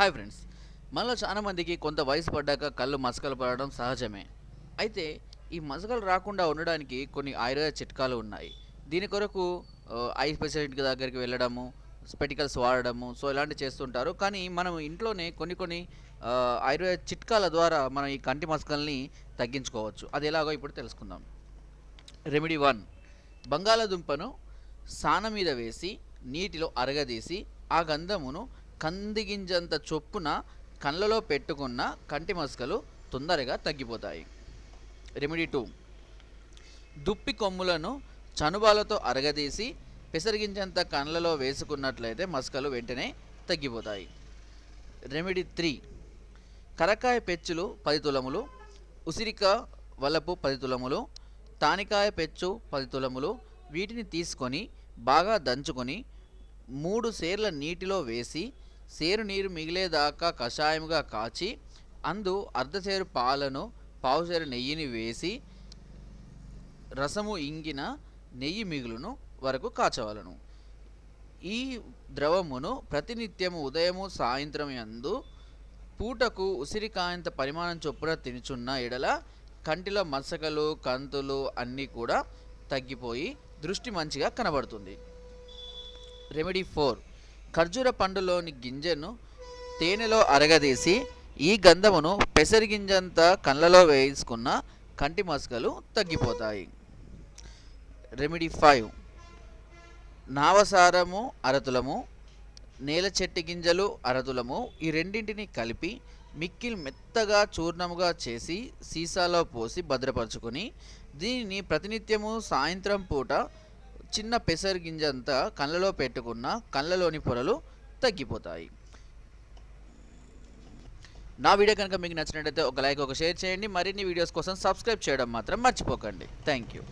Hi friends మనలో చాలా మందికి కొంత వయసు పడ్డాక కళ్ళు మసకలు పడడం సహజమే. అయితే ఈ మసకలు రాకుండా ఉండడానికి కొన్ని ఆయుర్వేద చిట్కాలు ఉన్నాయి. దీని కొరకు ఐ స్పెషలిస్ట్ దగ్గరికి వెళ్ళడము స్పెటికల్స్ వాడడము సో ఇలాంటివి చేస్తుంటారు. కానీ మనం ఇంట్లోనే కొన్ని కొన్ని ఆయుర్వేద చిట్కాల ద్వారా మనం ఈ కంటి మసకల్ని తగ్గించుకోవచ్చు. అది ఎలాగో ఇప్పుడు తెలుసుకుందాం. రెమెడీ వన్ బంగాళాదుంపను సాన మీద వేసి నీటిలో అరగదీసి ఆ గంధమును కందిగింజంత చొప్పున కళ్ళలో పెట్టుకున్న కంటి మసకలు తొందరగా తగ్గిపోతాయి. Remedy two. దుప్పి కొమ్ములను చనుబాలతో అరగదీసి పెసరిగించంత కళ్ళలో వేసుకున్నట్లయితే మసకలు వెంటనే తగ్గిపోతాయి. Remedy three. కరకాయ పెచ్చులు పది తులములు ఉసిరిక వలపు పది తులములు తానికాయ పెచ్చు పది తులములు వీటిని తీసుకొని బాగా దంచుకొని మూడు సేర్ల నీటిలో వేసి సేరు నీరు మిగిలేదాకా కషాయముగా కాచి అందు అర్ధసేరు పాలను పావుసేరు నెయ్యిని వేసి రసము ఇంగిన నెయ్యి మిగులును వరకు కాచవలను. ఈ ద్రవమును ప్రతినిత్యము ఉదయము సాయంత్రం యందు పూటకు ఉసిరికాయంత పరిమాణం చొప్పున తినుచున్న ఎడల కంటిలో మసకలు కంతులు అన్నీ కూడా తగ్గిపోయి దృష్టి మంచిగా కనబడుతుంది. రెమెడీ ఫోర్ ఖర్జూర పండులోని గింజను తేనెలో అరగదీసి ఈ గంధమును పెసరిగింజంతా కళ్ళలో వేయించుకున్న కంటి మసకలు తగ్గిపోతాయి. రెమెడీ ఫైవ్ నావసారము అరతులము నేల చెట్టు గింజలు అరతులము ఈ రెండింటిని కలిపి మిక్కిల్ మెత్తగా చూర్ణముగా చేసి సీసాలో పోసి భద్రపరచుకొని దీనిని ప్రతినిత్యము సాయంత్రం పూట చిన్న పెసరు గింజంతా కళ్ళలో పెట్టుకున్న కళ్ళలోని పొరలు తగ్గిపోతాయి. నా వీడియో కనుక మీకు నచ్చినట్టయితే ఒక లైక్ ఒక షేర్ చేయండి. మరిన్ని వీడియోస్ కోసం సబ్స్క్రైబ్ చేయడం మాత్రం మర్చిపోకండి. Thank you.